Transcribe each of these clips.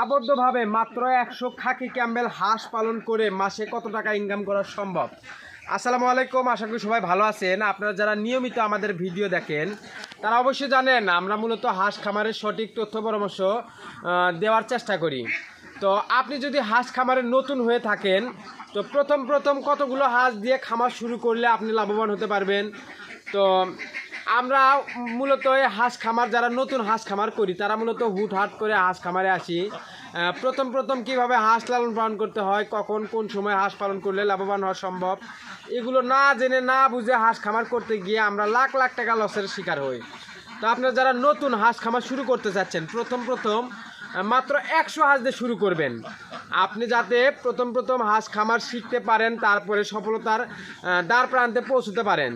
আবদ্ধভাবে মাত্র একশো খাকি ক্যাম্বেল হাঁস পালন করে মাসে কত টাকা ইনকাম করা সম্ভব? আসসালামু আলাইকুম, আশা করি সবাই ভালো আছেন। আপনারা যারা নিয়মিত আমাদের ভিডিও দেখেন, তারা অবশ্যই জানেন, আমরা মূলত হাঁস খামারের সঠিক তথ্য পরামর্শ দেওয়ার চেষ্টা করি। তো আপনি যদি হাঁস খামারে নতুন হয়ে থাকেন, তো প্রথম প্রথম কতগুলো হাঁস দিয়ে খামার শুরু করলে আপনি লাভবান হতে পারবেন? তো আমরা মূলত হাঁস খামার, যারা নতুন হাঁস খামার করি, তারা মূলত হুটহাট করে হাঁস খামারে আসি। প্রথম প্রথম কীভাবে হাঁস লালন পালন করতে হয়, কখন কোন সময় হাঁস পালন করলে লাভবান হওয়া সম্ভব, এগুলো না জেনে না বুঝে হাঁস খামার করতে গিয়ে আমরা লাখ লাখ টাকা লসের শিকার হই। তো আপনারা যারা নতুন হাঁস খামার শুরু করতে চাচ্ছেন, প্রথম প্রথম মাত্র একশো হাঁস দিয়ে শুরু করবেন। আপনি যাতে প্রথম প্রথম হাঁস খামার শিখতে পারেন, তারপরে সফলতার দ্বার প্রান্তে পৌঁছতে পারেন।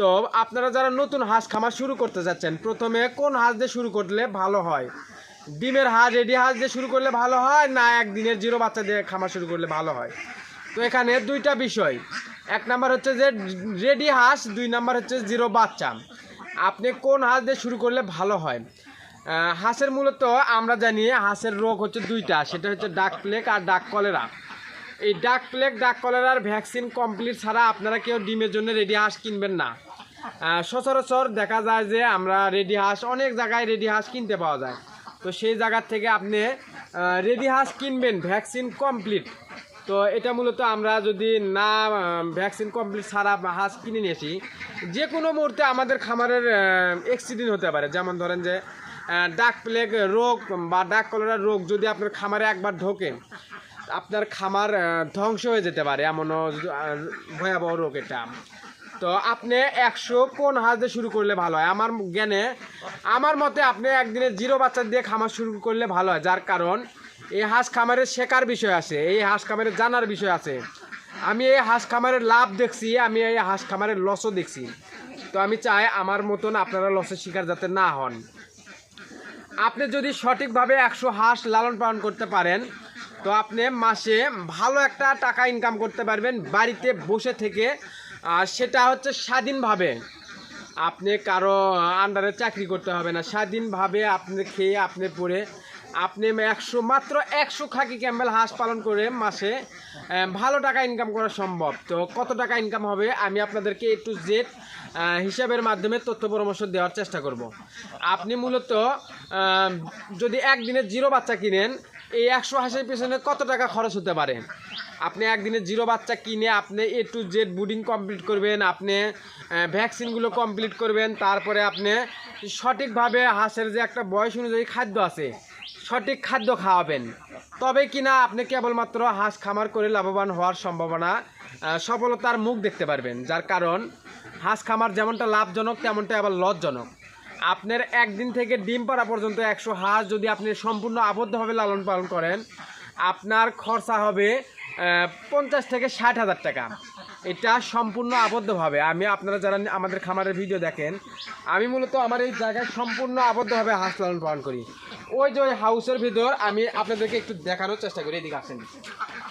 তো আপনারা যারা নতুন হাঁস খামার শুরু করতে যাচ্ছেন, প্রথমে কোন হাঁস দিয়ে শুরু করলে ভালো হয়? ডিমের হাঁস রেডি হাঁস দিয়ে শুরু করলে ভালো হয় না একদিনের জিরো বাচ্চা দিয়ে খামার শুরু করলে ভালো হয়? তো এখানে দুইটা বিষয়। এক নাম্বার হচ্ছে যে রেডি হাঁস, দুই নাম্বার হচ্ছে জিরো বাচ্চা। আপনি কোন হাঁস দিয়ে শুরু করলে ভালো হয়? হাঁসের মূলত আমরা জানি হাঁসের রোগ হচ্ছে দুইটা, সেটা হচ্ছে ডাক প্লেক আর ডাক কলেরা। এই ডাক প্লেগ ডাক কলেরার ভ্যাকসিন কমপ্লিট ছাড়া আপনারা কেউ ডিমের জন্য রেডি হাঁস কিনবেন না। সচরাচর দেখা যায় যে আমরা রেডি হাঁস, অনেক জায়গায় রেডি হাঁস কিনতে পাওয়া যায়। তো সেই জায়গার থেকে আপনি রেডি হাঁস কিনবেন ভ্যাকসিন কমপ্লিট তো এটা মূলত আমরা যদি না ভ্যাকসিন কমপ্লিট ছাড়া হাঁস কিনে নিয়েছি যে কোনো মুহূর্তে আমাদের খামারের অ্যাক্সিডেন্ট হতে পারে। যেমন ধরেন যে ডাক প্লেগ রোগ বা ডাক কলেরার রোগ যদি আপনার খামারে একবার ঢোকে আপনার খামার ধ্বংস হয়ে যেতে পারে এমনও ভয়াবহ রোগ এটা। তো আপনি একশো কোন হাঁস দিয়ে শুরু করলে ভালো হয়? আমার জ্ঞানে, আমার মতে আপনি একদিনে জিরো বাচ্চা দিয়ে খামার শুরু করলে ভালো হয়, যার কারণ এই হাঁস খামারের শেখার বিষয় আছে, এই হাঁস খামারের জানার বিষয় আছে। আমি এই হাঁস খামারের লাভ দেখছি, আমি এই হাঁস খামারের লসও দেখছি। তো আমি চাই আমার মতন আপনারা লসের শিকার যাতে না হন। আপনি যদি সঠিকভাবে একশো হাঁস লালন পালন করতে পারেন তো আপনি মাসে ভালো একটা টাকা ইনকাম করতে পারবেন বাড়িতে বসে থেকে। আর সেটা হচ্ছে স্বাধীনভাবে। আপনি কারও আন্ডারে চাকরি করতে হবে না। স্বাধীনভাবে আপনি খেয়ে আপনি পরে আপনি একশো মাত্র একশো খাকি ক্যাম্বেল হাঁস পালন করে মাসে ভালো টাকা ইনকাম করা সম্ভব। তো কত টাকা ইনকাম হবে আমি আপনাদেরকে এ টু জেড হিসাবের মাধ্যমে তথ্য পরামর্শ দেওয়ার চেষ্টা করব। আপনি মূলত যদি একদিনে জিরো বাচ্চা কিনেন এই একশো হাঁসের পিছনে কত টাকা খরচ হতে পারে? আপনি একদিনে জিরো বাচ্চা কিনে আপনি এ টু জেড বুডিং কমপ্লিট করবেন, আপনি ভ্যাকসিনগুলো কমপ্লিট করবেন, তারপরে আপনি সঠিকভাবে হাঁসের যে একটা বয়স অনুযায়ী খাদ্য আছে, সঠিক খাদ্য খাওয়াবেন। তবে কিনা আপনি কেবলমাত্র হাঁস খামার করে লাভবান হওয়ার সম্ভাবনা সফলতার মুখ দেখতে পারবেন। যার কারণ, হাঁস খামার যেমনটা লাভজনক, তেমনটা আবার লসজনক আপনার একদিন থেকে ডিম পাড়া পর্যন্ত একশো হাঁস যদি আপনি সম্পূর্ণ আবদ্ধভাবে লালন পালন করেন, আপনার খরচা হবে পঞ্চাশ থেকে ষাট হাজার টাকা। এটা সম্পূর্ণ আবদ্ধভাবে। আমি আপনারা যারা আমাদের খামারের ভিডিও দেখেন, আমি মূলত আমার এই জায়গায় সম্পূর্ণ আবদ্ধভাবে হাঁস লালন পালন করি। ওই যে ওই হাউসের ভিতর আমি আপনাদেরকে একটু দেখানোর চেষ্টা করি, এদিকে আসেন।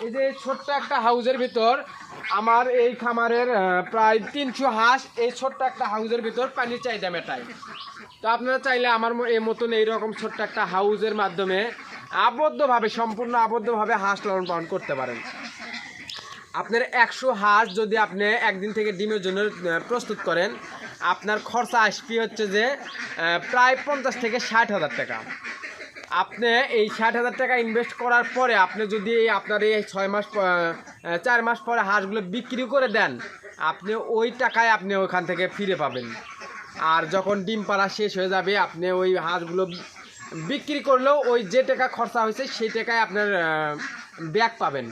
এই যে ছোট্ট একটা হাউসের ভিতর আমার এই খামারের প্রায় তিনশো হাঁস, এই ছোট্ট একটা হাউসের ভিতর পানির চাহিদা মেটায়। তো আপনারা চাইলে আমার এই মতন এইরকম ছোট্ট একটা হাউজের মাধ্যমে আবদ্ধভাবে, সম্পূর্ণ আবদ্ধভাবে হাঁস লালন পালন করতে পারেন। আপনার একশো হাঁস যদি আপনি একদিন থেকে ডিমের জন্য প্রস্তুত করেন, আপনার খরচা আসবে হচ্ছে যে প্রায় পঞ্চাশ থেকে ষাট হাজার টাকা। আপনি এই ষাট হাজার টাকা ইনভেস্ট করার পরে আপনি যদি আপনার এই ছয় মাস চার মাস পরে হাঁসগুলো বিক্রি করে দেন, আপনি ওই টাকায় আপনি ওখান থেকে ফিরে পাবেন। আর যখন ডিম পাড়া শেষ হয়ে যাবে, আপনি ওই হাঁসগুলো বিক্রি করলেও ওই যে টাকা খরচা হয়েছে, সেই টাকায় আপনার ব্যাক পাবেন।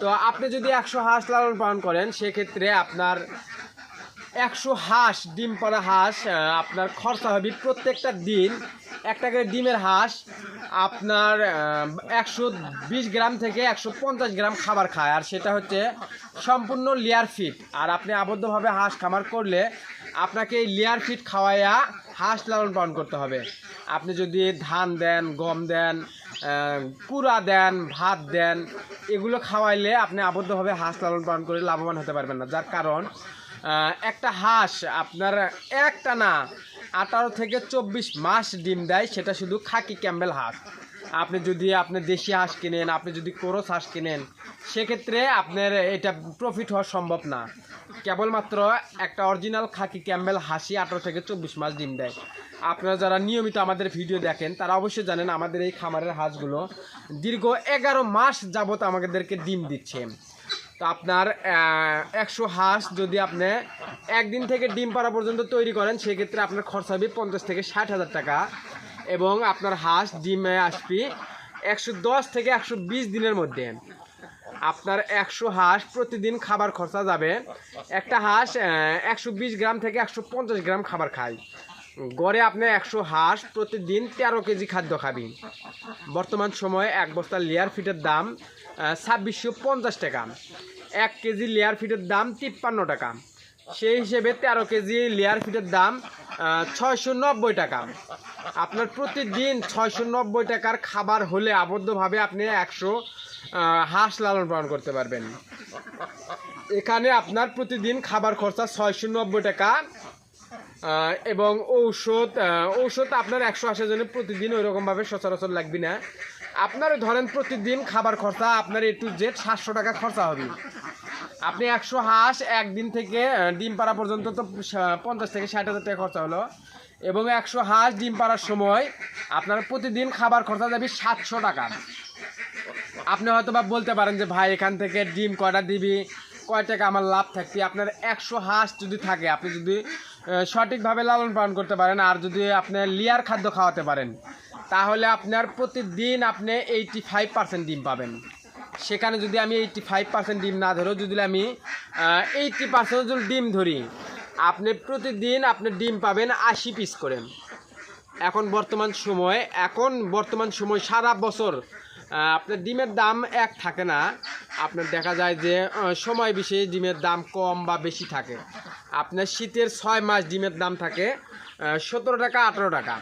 তো আপনি যদি একশো হাঁস লালন পালন করেন, সেক্ষেত্রে আপনার একশো হাঁস, ডিম পাড়া হাঁস আপনার খরচা হবে প্রত্যেকটা দিন একটা করে ডিমের হাঁস। আপনার একশো বিশ গ্রাম থেকে একশো পঞ্চাশ গ্রাম খাবার খায়। আর সেটা হচ্ছে সম্পূর্ণ লেয়ার ফিট আর আপনি আবদ্ধভাবে হাঁস খামার করলে আপনাকে লেয়ার ফিট খাওয়াইয়া হাঁস লালন পালন করতে হবে। আপনি যদি ধান দেন, গম দেন কুড়া দেন, ভাত দেন, এগুলো খাওয়াইলে আপনি আবদ্ধভাবে হাঁস লালন পালন করে লাভবান হতে পারবেন না। যার কারণ একটা হাঁস আপনার একটা না আঠারো থেকে চব্বিশ মাস ডিম দেয়, সেটা শুধু খাকি ক্যাম্বেল হাঁস। আপনি যদি আপনি দেশি হাঁস কিনেন, আপনি যদি কোরস হাঁস কিনেন, সেক্ষেত্রে আপনার এটা প্রফিট হওয়া সম্ভব না। কেবলমাত্র একটা অরিজিনাল খাকি ক্যাম্বেল হাসি আঠারো থেকে চব্বিশ মাস ডিম দেয়। আপনারা যারা নিয়মিত আমাদের ভিডিও দেখেন, তারা অবশ্যই জানেন আমাদের এই খামারের হাঁসগুলো দীর্ঘ এগারো মাস যাবত আমাদেরকে ডিম দিচ্ছে। তো আপনার একশো হাঁস যদি আপনি একদিন থেকে ডিম পাড়া পর্যন্ত তৈরি করেন, সেক্ষেত্রে আপনার খরচ হবে পঞ্চাশ থেকে ষাট হাজার টাকা। এবং আপনার হাঁস, ডিমে আসবে একশো দশ থেকে একশো বিশ দিনের মধ্যে। আপনার একশো হাঁস প্রতিদিন খাবার খরচা যাবে। একটা হাঁস একশো বিশ গ্রাম থেকে একশো পঞ্চাশ গ্রাম খাবার খায়। গড়ে আপনি একশো হাঁস প্রতিদিন তেরো কেজি খাদ্য খাবি বর্তমান সময়ে এক বস্তা লেয়ার ফিটের দাম ছাব্বিশশো পঞ্চাশ টাকা। এক কেজি লেয়ার ফিটের দাম তিপ্পান্ন টাকা। সেই হিসেবে তেরো কেজি লেয়ার ফিটের দাম ছয়শো নব্বই টাকা। আপনার প্রতিদিন ছয়শো নব্বই টাকার খাবার হলে আবদ্ধভাবে আপনি একশো হাঁস লালন পালন করতে পারবেন। এখানে আপনার প্রতিদিন খাবার খরচা ছয়শো নব্বই টাকা এবং ঔষধ ঔষধ আপনার একশো আশির জন্য প্রতিদিন ওই রকমভাবে সচরাচর লাগবে না। আপনার ধরেন প্রতিদিন খাবার খরচা আপনার এ টু জেড সাতশো টাকা খরচা হবে। আপনি একশো হাঁস একদিন থেকে ডিম পাড়া পর্যন্ত তো পঞ্চাশ থেকে ষাট হাজার টাকা খরচা হলো। এবং একশো হাঁস ডিম পাড়ার সময় আপনার প্রতিদিন খাবার খরচা যাবে সাতশো টাকা। আপনি হয়তো বা বলতে পারেন যে, ভাই, এখান থেকে ডিম কয়টা দিবি? কয় টাকা আমার লাভ থাকবে? আপনার একশো হাঁস যদি থাকে, আপনি যদি সঠিকভাবে লালন পালন করতে পারেন আর যদি আপনি লিয়ার খাদ্য খাওয়াতে পারেন, তাহলে আপনার প্রতিদিন আপনি এইটি ফাইভ পার্সেন্ট ডিম পাবেন। সেখানে যদি আমি এইটি ফাইভ পার্সেন্ট ডিম না ধরেও যদি আমি এইটি পার্সেন্ট যদি ডিম ধরি, আপনি প্রতিদিন আপনি ডিম পাবেন আশি পিস করে। এখন বর্তমান সময়, এখন বর্তমান সময় সারা বছর আপনার ডিমের দাম এক থাকে না। আপনার দেখা যায় যে সময় বিশেষে ডিমের দাম কম বা বেশি থাকে। আপনার শীতের ছয় মাস ডিমের দাম থাকে সতেরো টাকা, আঠেরো টাকা।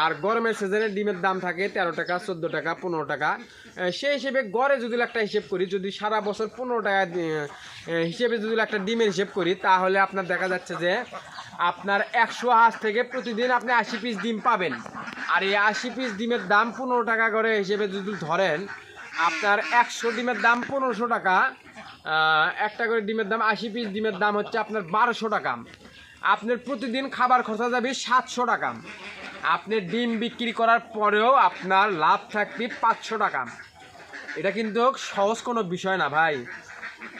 আর গরমের সিজনে ডিমের দাম থাকে তেরো টাকা, চোদ্দ টাকা, পনেরো টাকা। সেই হিসেবে গড়ে যদি একটা হিসেব করি, যদি সারা বছর পনেরো টাকা হিসেবে যদি একটা ডিমের হিসেব করি, তাহলে আপনার দেখা যাচ্ছে যে আপনার একশো হাঁস থেকে প্রতিদিন আপনি আশি পিস ডিম পাবেন। আর এই আশি পিস ডিমের দাম পনেরো টাকা করে হিসেবে যদি ধরেন, আপনার একশো ডিমের দাম পনেরোশো টাকা একটা করে ডিমের দাম আশি পিস ডিমের দাম হচ্ছে আপনার বারোশো টাকা। আপনার প্রতিদিন খাবার খরচা যাবে সাতশো টাকা। আপনি ডিম বিক্রি করার পরেও আপনার লাভ থাকবে পাঁচশো টাকা। এটা কিন্তু সহজ কোনো বিষয় না ভাই।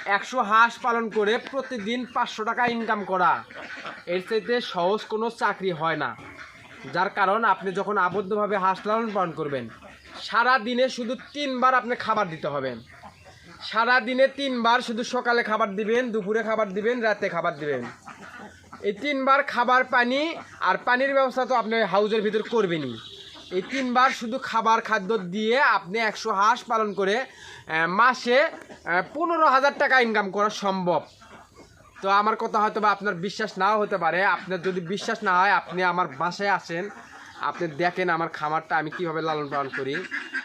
একশো হাঁস পালন করে প্রতিদিন পাঁচশো টাকা ইনকাম করা। এর চাইতে সহজ কোনো চাকরি হয় না। যার কারণ আপনি যখন আবদ্ধভাবে হাঁস লালন পালন করবেন সারা দিনে শুধু তিনবার আপনি খাবার দিতে হবে। সারা দিনে তিনবার শুধু সকালে খাবার দিবেন, দুপুরে খাবার দিবেন, রাতে খাবার দিবেন। এই তিনবার খাবার পানি আর পানির ব্যবস্থা তো আপনি হাউজের ভিতর করবেনই। এই তিনবার শুধু খাবার খাদ্য দিয়ে আপনি একশো হাঁস পালন করে মাসে পনেরো হাজার টাকা ইনকাম করা সম্ভব। তো আমার কথা হয়তো বা আপনার বিশ্বাস নাও হতে পারে। আপনার যদি বিশ্বাস না হয়, আপনি আমার বাসায় আসেন। আপনি দেখেন আমার খামারটা আমি কীভাবে লালন পালন করি।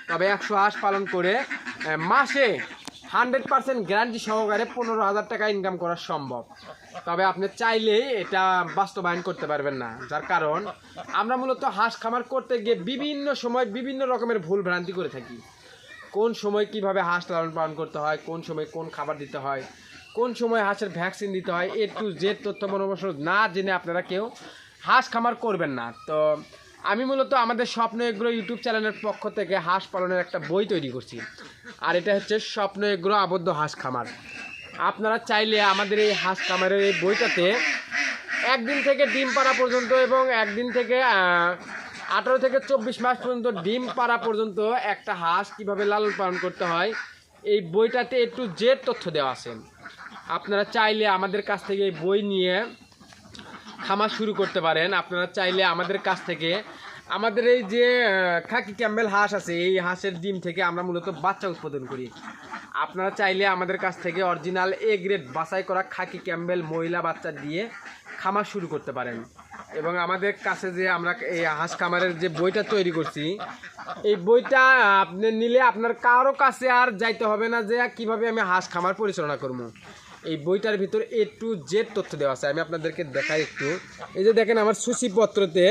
তবে একশো হাঁস পালন করে মাসে হান্ড্রেড পার্সেন্ট গ্যারান্টি সহকারে পনেরো হাজার টাকা ইনকাম করা সম্ভব। তবে আপনি চাইলেই এটা বাস্তবায়ন করতে পারবেন না, যার কারণ আমরা মূলত হাঁস খামার করতে গিয়ে বিভিন্ন সময় বিভিন্ন রকমের ভুল ভ্রান্তি করে থাকি। কোন সময় কীভাবে হাঁস লালন পালন করতে হয়, কোন সময় কোন খাবার দিতে হয়, কোন সময় হাঁসের ভ্যাকসিন দিতে হয়, এ টু জেড তথ্য পরামর্শ না জেনে আপনারা কেউ হাঁস খামার করবেন না। তো আমি মূলত আমাদের স্বপ্ন এগ্রো ইউটিউব চ্যানেলের পক্ষ থেকে হাঁস পালনের একটা বই তৈরি করছি। আর এটা হচ্ছে স্বপ্ন এগ্রো আবদ্ধ হাঁস খামার। আপনারা চাইলে আমাদের এই হাঁস খামারের এই বইটাতে একদিন থেকে ডিম পাড়া পর্যন্ত এবং একদিন থেকে আঠারো থেকে চব্বিশ মাস পর্যন্ত ডিম পাড়া পর্যন্ত একটা হাঁস কীভাবে লালন পালন করতে হয়, এই বইটাতে একটু জেড তথ্য দেওয়া আছে। আপনারা চাইলে আমাদের কাছ থেকে এই বই নিয়ে খামার শুরু করতে পারেন। আপনারা চাইলে আমাদের কাছ থেকে, আমাদের এই যে খাকি ক্যাম্বেল হাঁস আছে, এই হাঁসের ডিম থেকে আমরা মূলত বাচ্চা উৎপাদন করি। আপনারা চাইলে আমাদের কাছ থেকে অরিজিনাল এ গ্রেড বাছাই করা খাকি ক্যাম্বেল মহিলা বাচ্চা দিয়ে খামার শুরু করতে পারেন। এবং আমাদের কাছে যে আমরা এই হাঁস খামারের যে বইটা তৈরি করছি, এই বইটা আপনি নিলে আপনার কারও কাছে আর যাইতে হবে না যে কীভাবে আমি হাঁস খামার পরিচালনা করব। এই বইটার ভিতর এ টু জেড তথ্য দেওয়া আছে। আমি আপনাদেরকে দেখাই একটু। এই যে দেখেন আমার সূচিপত্রতে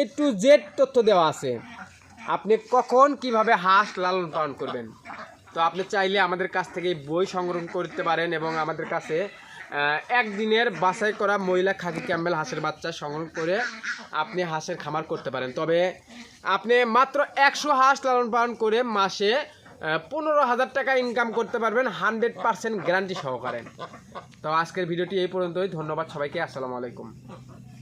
এ টু জেড তথ্য দেওয়া আছে। আপনি কখন কীভাবে হাঁস লালন পালন করবেন? তো আপনি চাইলে আমাদের কাছ থেকে বই সংগ্রহ করতে পারেন এবং আমাদের কাছে একদিনের বাছাই করা মহিলা খাকি ক্যাম্বেল হাঁসের বাচ্চা সংগ্রহ করে আপনি হাঁসের খামার করতে পারেন। তবে আপনি মাত্র একশো হাঁস লালন পালন করে মাসে পনেরো হাজার টাকা ইনকাম করতে পারবেন হান্ড্রেড পার্সেন্ট গ্যারান্টি সহকারে। তো আজকের ভিডিওটি এই পর্যন্তই, ধন্যবাদ সবাইকে, আসসালামু আলাইকুম।